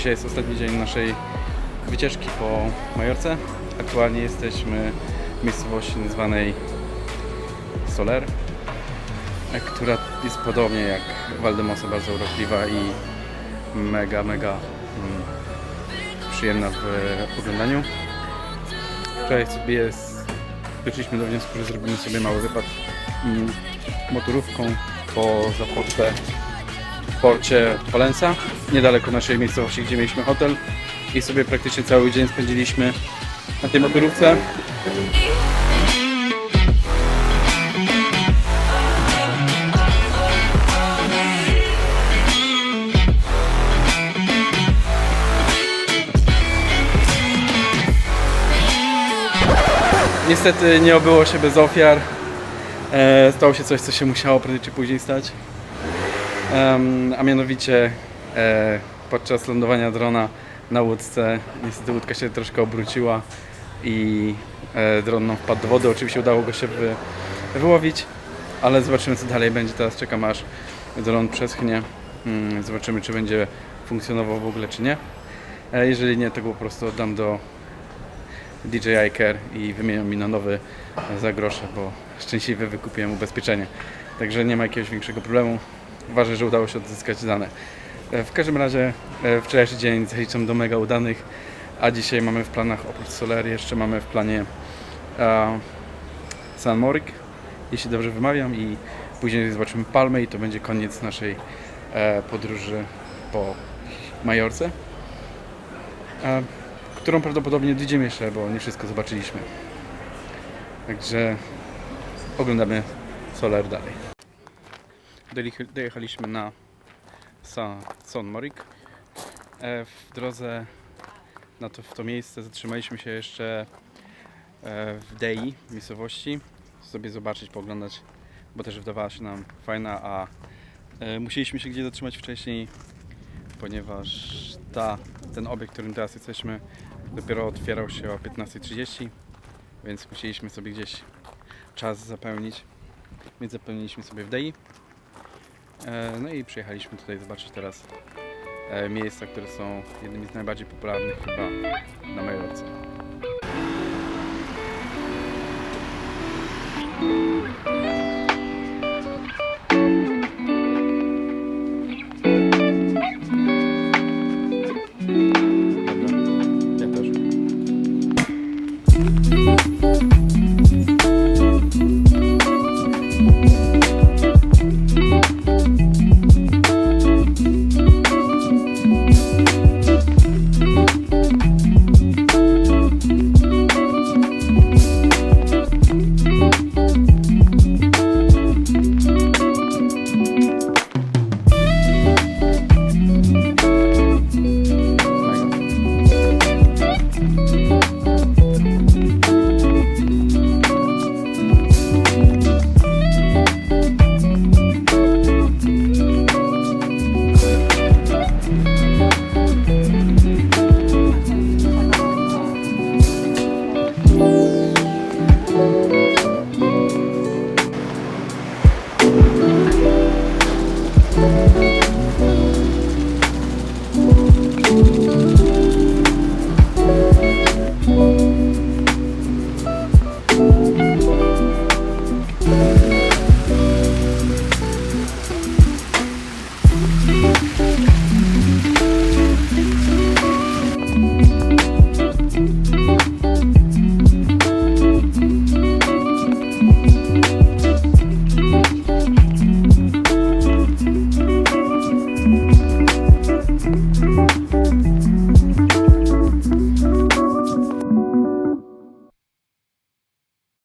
Dzisiaj jest ostatni dzień naszej wycieczki po Majorce. Aktualnie jesteśmy w miejscowości nazwanej Soler, e, która jest podobnie jak Valdemosa, bardzo urokliwa i mega, mega mm, przyjemna w oglądaniu. Wczoraj sobie doszliśmy do wniosku, że zrobimy sobie mały wypad mm, motorówką po Zaporze w porcie Valensa, niedaleko naszej miejscowości, gdzie mieliśmy hotel i sobie praktycznie cały dzień spędziliśmy na tej motorówce. Niestety nie obyło się bez ofiar. E, stało się coś, co się musiało prędzej czy później stać. A mianowicie e, podczas lądowania drona na łódce niestety łódka się troszkę obróciła i e, dron nam wpadł do wody. Oczywiście udało go się wy, wyłowić, ale zobaczymy co dalej będzie. Teraz czekam aż dron przeschnie. Mm, zobaczymy czy będzie funkcjonował w ogóle czy nie. E, jeżeli nie, to go po prostu oddam do DJI Care i wymienią mi na nowy za grosze, bo szczęśliwie wykupiłem ubezpieczenie. Także nie ma jakiegoś większego problemu. Ważne, że udało się odzyskać dane. E, W każdym razie e, wczorajszy dzień zaliczam do mega udanych, a dzisiaj mamy w planach oprócz Soler jeszcze mamy w planie e, San Morik, jeśli dobrze wymawiam i później zobaczymy Palmę i to będzie koniec naszej e, podróży po Majorce, którą prawdopodobnie dojdziemy jeszcze, bo nie wszystko zobaczyliśmy. Także oglądamy Soler dalej. Dojech- Dojechaliśmy na Son Morik. E, W drodze na to, w to miejsce zatrzymaliśmy się jeszcze e, w Dei, miejscowości, sobie zobaczyć, pooglądać, bo też wydawała się nam fajna, a e, musieliśmy się gdzieś zatrzymać wcześniej, ponieważ ta, ten obiekt, którym teraz jesteśmy, dopiero otwierał się o 15.30, więc musieliśmy sobie gdzieś czas zapełnić, więc zapełniliśmy sobie w Dei. E, No i przyjechaliśmy tutaj zobaczyć teraz e, miejsca, które są jednymi z najbardziej popularnych chyba na.